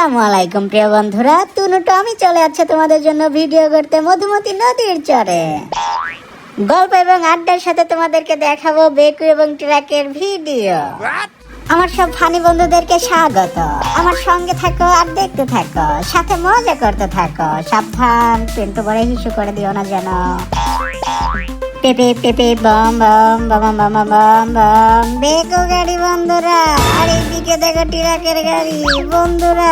আসসালামু আলাইকুম প্রিয় বন্ধুরা। তুনু টমি চলে যাচ্ছে তোমাদের জন্য ভিডিও করতে মধুমতি নদীর চরে। গল্প এবং আড্ডার সাথে তোমাদেরকে দেখাবো বেকু এবং ট্রাকের ভিডিও। আমার সব ফানি বন্ধুদেরকে স্বাগত। আমার সঙ্গে থাকো আর দেখতে থাকো সাথে মজা করতে থাকো। সাবধান কিন্তু বড় হিসু করে দিও না যেন। গাড়ি বন্ধুরা আর এইদিকে দেখো ট্রাকের গাড়ি বন্ধুরা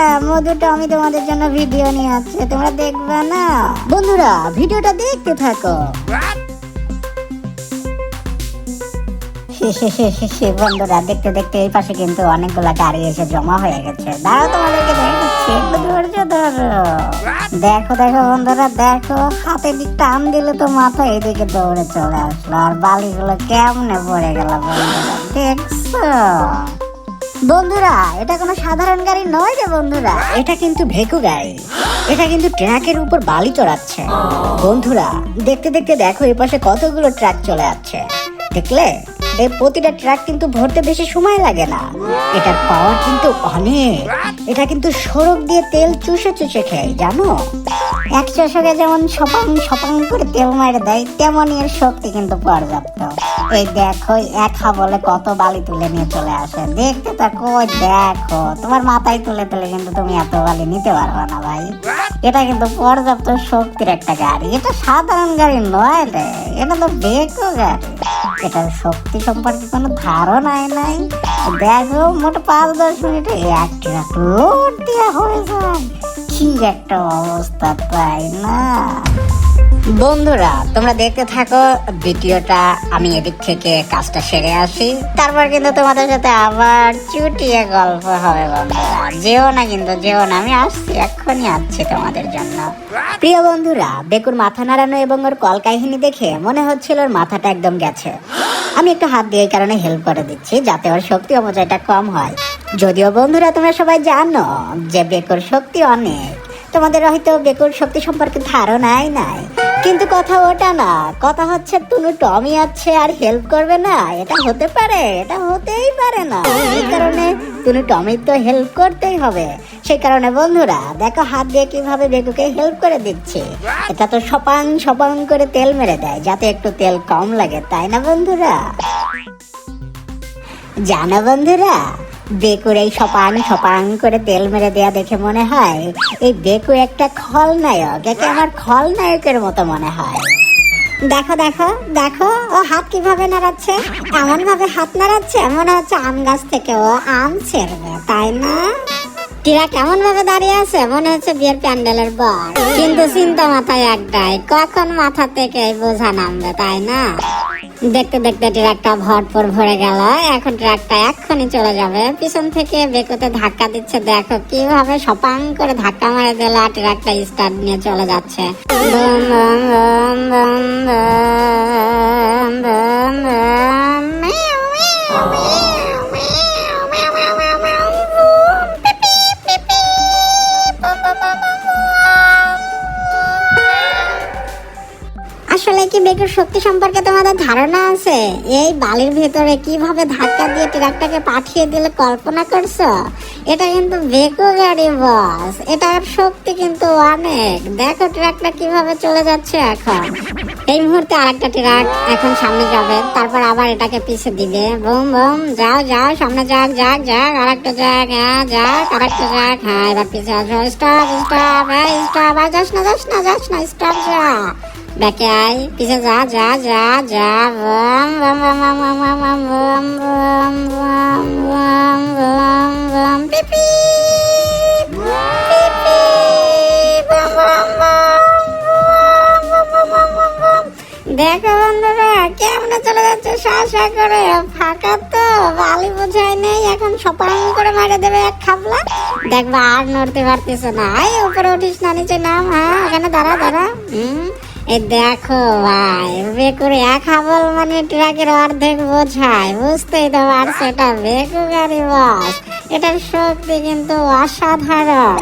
জন্য ভিডিও নিয়ে তোমরা দেখবে না বন্ধুরা ভিডিওটা দেখতে থাকো বন্ধুরা দেখতে দেখতে এই পাশে কিন্তু অনেকগুলা গাড়ি এসে জমা হয়ে গেছে দাঁড়াও তোমাদেরকে ধৈর্য ধরো। দেখো দেখো বন্ধুরা, দেখো, হাতে দিক টান দিলে তো মাথা এদিকে দৌড়ে চলে আসলো। আর বালিগুলো কেমনে পড়ে গেল বন্ধুরা, দেখছ? বন্ধুরা, এটা কোনো সাধারণ গাড়ি নয় রে বন্ধুরা, এটা কিন্তু ভেকু গাড়ি। এটা কিন্তু ট্রাকের উপর বালি চড়াচ্ছে। বন্ধুরা, দেখতে দেখতে দেখো এ পাশে কতগুলো ট্রাক চলে যাচ্ছে দেখলে? এই প্রতিটা ট্রাক কিন্তু ভরতে বেশি সময় লাগে না। এটার পাওয়ার কিন্তু অনেক। এটা কিন্তু সড়ক দিয়ে তেল চুষে চুষে খেয়ে, জানো? এক চষকে যেমন সপাং সপাং করে তেল মারে দেয়, তেমনই এর শক্তি কিন্তু পর্যাপ্ত। এই দেখো, এক বলে কত বালি তুলে নিয়ে চলে আসে। দেখতে থাকো দেখো, তোমার মাথায় তুলে তুলে কিন্তু তুমি এত বালি নিতে পারবে না ভাই। এটা কিন্তু পর্যাপ্ত শক্তির একটা গাড়ি। এটা সাধারণ গাড়ি নয় রে, এটা তো বেকো গাড়ি। এটার শক্তি সম্পর্কে কোনো ধারণাই নাই। দেখো, মোট পাঁচ দশ মিনিটে এক ট্রাক লোড দেওয়া হয়ে যায় কি একটা অবস্থা, তাই না? বন্ধুরা, তোমরা দেখতে থাকো ভিডিওটা আমি এদিক থেকে কাজটা সেরে আসি। তারপর কিন্তু তোমাদের সাথে আবার চুটিয়ে গল্প হবে বন্ধুরা। যেও না কিন্তু, যেও না, আমি আসছি, এক্ষুনি আসছি তোমাদের জন্য। প্রিয় বন্ধুরা, বেকুর মাথা নাড়ানো এবং ওর কল কাহিনী দেখে মনে হচ্ছিল ওর মাথাটা একদম গেছে। আমি একটু হাত দিয়ে কারণে হেল্প করে দিচ্ছি, যাতে ওর শক্তি অপচয়টা কম হয়। যদিও বন্ধুরা, তোমরা সবাই জানো যে বেকুর শক্তি অনেক। তোমাদের হয়তো বেকুর শক্তি সম্পর্কে ধারণাই নাই। কিন্তু কথা ওটা না। কথা হচ্ছে তুমি টমি আছে আর হেল্প করবে না। এটা হতে পারে, এটা হতেই পারে না। এই কারণে তুমি টমি তো হেল্প করতেই হবে। সেই কারণে বন্ধুরা, দেখো হাত দিয়ে কীভাবে বেকুকে হেল্প করে দিচ্ছে। এটা তো সপাং সপাং করে তেল মেরে দেয়, যাতে একটু তেল কম লাগে, তাই না বন্ধুরা? জানো বন্ধুরা বেকুর এই সপাং সপাং করে তেল মেরে দেয়া দেখে মনে হয় এই বেকু একটা খলনায়ক, একে আমার খলনায়কের মতো মনে হয়। দেখো দেখো দেখো, ও হাত কীভাবে নাড়াচ্ছে? এমন ভাবে হাত নাড়াচ্ছে মনে হচ্ছে আম গাছ থেকে ও আম ছেড়বে, তাই না? টিরা কেমন ভাবে দাঁড়িয়ে আছে মনে হচ্ছে বিয়ের প্যান্ডেলের বর। কিন্তু চিন্তা মাথায় একটাই কখন মাথা থেকে বোঝা নামবে, তাই না? দেখতে দেখতে ট্রাকটা ভরপুর ভরে গেল এখন ট্রাকটা এক্ষুনি চলে যাবে পিছন থেকে বেকুতে ধাক্কা দিচ্ছে দেখো কীভাবে সপাং করে ধাক্কা মারে দিল আর ট্রাকটা স্টার্ট নিয়ে চলে যাচ্ছে বুম, আসলে শক্তি সম্পর্কে তোমাদের ধারণা আছে? এই বালির ভেতরে কীভাবে ধাক্কা দিয়ে ট্রাকটাকে পাঠিয়ে দিলে কল্পনা করছ? এটা কিন্তু বেকো গাড়ি বস এটার শক্তি কিন্তু অনেক। দেখো ট্রাকটা কীভাবে চলে যাচ্ছে এখন। এই মুহূর্তে আরেকটা ট্রাক এখন সামনে যাবে। তারপর আবার এটাকে পিছে দিবে। বুম বুম, যাও যাও, সামনে যাক যাক যাক, আরেকটা যাক হ্যাঁ যাক, আরেকটা যাক। হ্যাঁ এবার পিছে আসো। স্টপ স্টপ হ্যাঁ স্টপ আর যাস না যাস না যাস না স্টপ যা। আয় পিছে যা যা যা যা পিপি বম বম বম বম বম বম বম দেখো বন্ধুরা কেমন চলে যাচ্ছে শাসা করে ফাঁকা তো বালি বোঝাই নেই এখন সপাং করে মারে দেবে এক খাবলা দেখবা আর নড়তে পারতেছে না এই উপরে উঠিস না নিচে নাম হ্যাঁ এখানে দাঁড়া দাঁড়া হুম দেখো ভাই এক হাবল মানে ট্রাকের অর্ধেক বোঝায়, বুঝতেই তো পারছ, এটা বেকু গাড়ি এটার শক্তি কিন্তু অসাধারণ।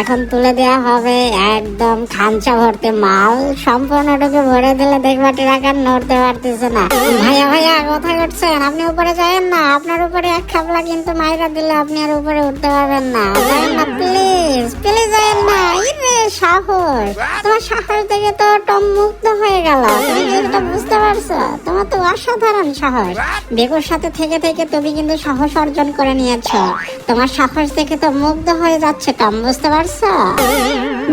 এখন তুলে দেওয়া হবে একদম খাঞ্চা ভর্তি মাল। সম্পূর্ণটুকু ভরে দিলে দেখবা ট্রাক আর নড়তে পারতেছে না। ভাইয়া ভাইয়া কোথায় উঠছেন আপনি উপরে যাবেন না। আপনার উপরে এক খাবলা কিন্তু মাইরা দিলে আপনি আর উপরে উঠতে পারবেন না। না প্লিজ প্লিজ যাবেন না। সাহস। তোমার দেখে তো টম হয়ে গেল। বুঝতে পারছ, তোমার তো অসাধারণ সাহস। বেগুর সাথে থেকে থেকে তুমি কিন্তু সাহস অর্জন করে তোমার সাহস দেখে তো মুগ্ধ হয়ে যাচ্ছে, টম, বুঝতে পারছ?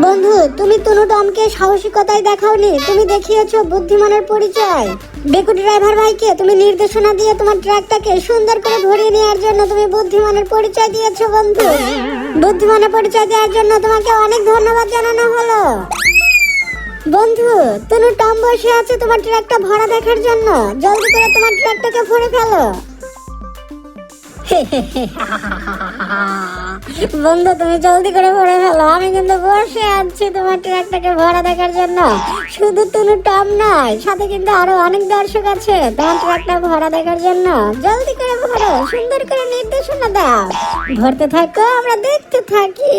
বন্ধু, তুমি তুনু টমকে সাহসিকতায় দেখাওনি। তুমি দেখিয়েছো বুদ্ধিমানের পরিচয়। বেকু ড্রাইভার ভাইকে তুমি নির্দেশনা দিয়ে তোমার ট্রাকটাকে সুন্দর করে ভরিয়ে নেওয়ার জন্য তুমি বুদ্ধিমানের পরিচয় দিয়েছ, বন্ধু। বুদ্ধিমানের পরিচয় দেওয়ার জন্য তোমাকে অনেক ধন্যবাদ জানানো হলো। বন্ধু, তুনু টম বসে আছে তোমার ট্রাকটা ভরা দেখার জন্য। জলদি করে তোমার ট্রাকটাকে ভরে ফেলো। বন্ধু, তুমি জলদি করে ভরে ফেলো। আমি কিন্তু বসে আছি তোমার ট্রাকটাকে ভরা দেখার জন্য। শুধু তুমি টম নয়, সাথে কিন্তু আরও অনেক দর্শক আছে তোমার ট্রাকটা ভরা দেখার জন্য। জলদি করে ভরো, সুন্দর করে নির্দেশনা দাও। ভরতে থাকো, আমরা দেখতে থাকি।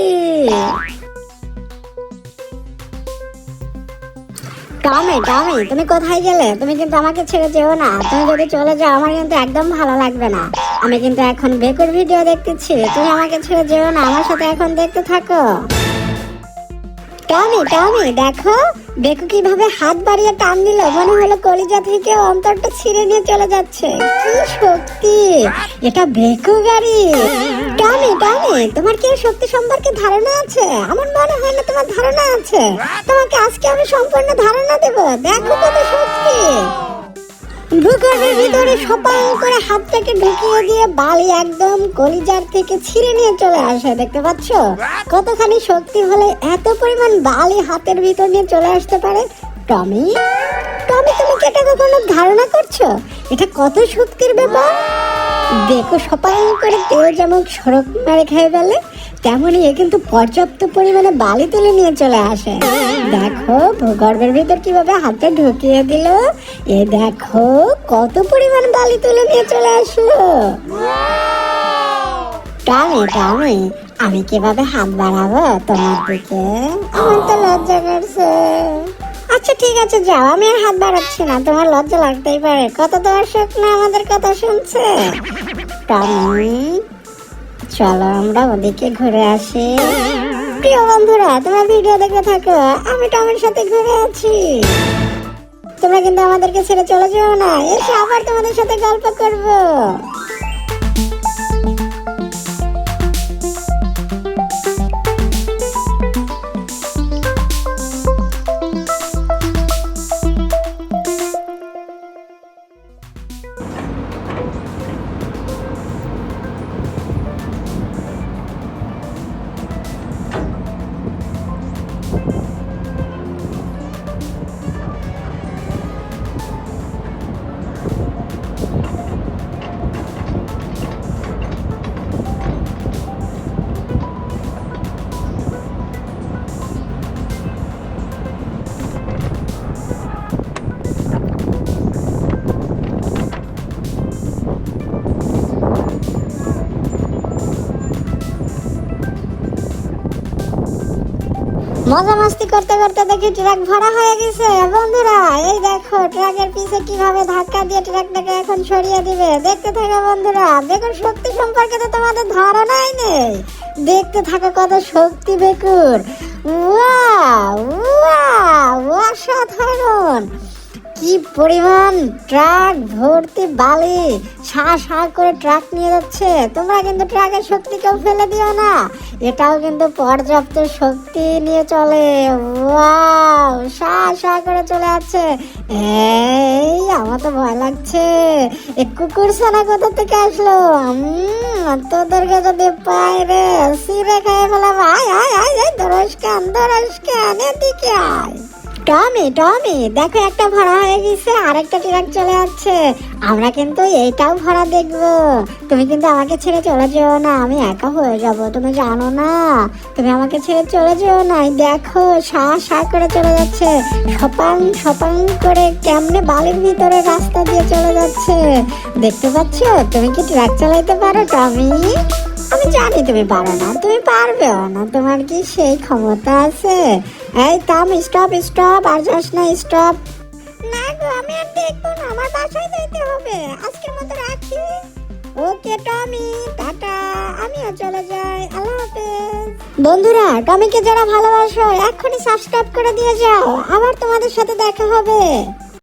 টমি টমি তুমি কোথায় গেলে? তুমি কিন্তু আমাকে ছেড়ে যেও না। তুমি যদি চলে যাও, আমার কিন্তু একদম ভালো লাগবে না। আমি কিন্তু এখন বেকুর ভিডিও দেখতেছি। তুমি আমাকে ছেড়ে যেও না, আমার সাথে এখন দেখতে থাকো। টমি টমি, দেখো। বেকু কীভাবে হাত বাড়িয়ে টান দিল। মনে হলো কলিজা থেকে অন্তরটা ছিঁড়ে নিয়ে চলে যাচ্ছে। কি শক্তি? এটা বেকু গাড়ি। টমি টমি, তোমার কি শক্তি সম্পর্কে ধারণা আছে? আমার মনে হয় না তোমার ধারণা আছে। তোমাকে আজকে আমি সম্পূর্ণ ধারণা দেব। দেখো কত শক্তি। ভূগর্ভের ভিতরে সপাল করে হাতটাকে ঢুকিয়ে দিয়ে বালি একদম কলিজার থেকে ছিঁড়ে নিয়ে চলে আসে, দেখতে পাচ্ছ? কতখানি শক্তি হলে এত পরিমাণ বালি হাতের ভিতর নিয়ে চলে আসতে পারে? টমি? টমি, তুমি কি এটা কখনো ধারণা করছ? এটা কত শক্তির ব্যাপার? দেখো সপাল করে তেল যেমন সড়ক মারে খেয়ে ফেলে তেমনই এ কিন্তু পর্যাপ্ত পরিমাণে বালি তুলে নিয়ে চলে আসে। দেখো, ভূগর্ভের ভিতর কীভাবে হাতে ঢুকিয়ে দিল। এ দেখো, কত পরিমাণ বালি তুলে নিয়ে চলে আসলো। টামি টামি আমি কীভাবে হাত বাড়াবো তোমার দিকে? আমার তো লজ্জা করছে। আচ্ছা ঠিক আছে, যাও। আমি আর হাত বাড়াচ্ছি না। তোমার লজ্জা লাগতেই পারে। কত দর্শক না আমাদের কথা শুনছে? চলো আমরা ওদিকে ঘুরে আসি। প্রিয় বন্ধুরা, তোমার ভিডিও দেখে থাকো। আমি টমের সাথে ঘুরে আছি। তোমরা কিন্তু আমাদেরকে ছেড়ে চলে যাও না। এসে আবার তোমাদের সাথে গল্প করব। মজা মাস্তি করতে করতে দেখি ট্রাক ভরা হয়ে গেছে। বন্ধুরা, এই দেখো ট্রাকের পিছে কীভাবে ধাক্কা দিয়ে ট্রাকটাকে এখন সরিয়ে দিবে? দেখতে থাকো বন্ধুরা দেখুন শক্তি সম্পর্কে তো তোমাদের ধারণাই নেই। দেখতে থাকো কত শক্তি বেকুর ওয়া ওয়া অসাধারণ। কি পরিমাণ ট্রাক ভর্তি বালি? সা সা করে ট্রাক নিয়ে যাচ্ছে। তোমরা কিন্তু ট্রাকের শক্তি কেউ ফেলে দিও না। এটাও কিন্তু পর্যাপ্ত শক্তি নিয়ে চলে। ওয়াও সা সা করে চলে যাচ্ছে। এই, আমার তো ভয় লাগছে। এ কুকুর ছানা কোথা থেকে আসলো? তোদেরকে যদি পাই রে, সিরে খেয়ে ফেলাম। আয় আয় আয় দরস কান দরস কান, এদিকে আয়। টমি টমি, দেখো একটা ভরা হয়ে গেছে, আরেকটা ট্রাক চলে যাচ্ছে। আমরা কিন্তু এইটাও ভরা দেখব। তুমি কিন্তু আমাকে ছেড়ে চলে যেও না, আমি একা হয়ে যাব, তুমি জানো না। তুমি আমাকে ছেড়ে চলে যেও না দেখো, সা সা করে চলে যাচ্ছে। সপাং সপাং করে কেমনে বালির ভিতরে রাস্তা দিয়ে চলে যাচ্ছে। দেখতে পাচ্ছ? তুমি কি ট্রাক চালাইতে পারো, টমি? আমি জানি তুমি পারো না, তুমি পারবেও না, তোমার কি সেই ক্ষমতা আছে? এই থাম স্টপ স্টপ আর যাস না স্টপ না গো আমি আর দেখব না আমার বাসায় যেতে হবে। আজকের মতো রাখি ওকে টমি টাটা। আমিও চলে যাই আল্লাহ হাফেজ। বন্ধুরা টমিকে যারা ভালোবাসো এখনই সাবস্ক্রাইব করে দিয়ে যাও। আবার তোমাদের সাথে দেখা হবে।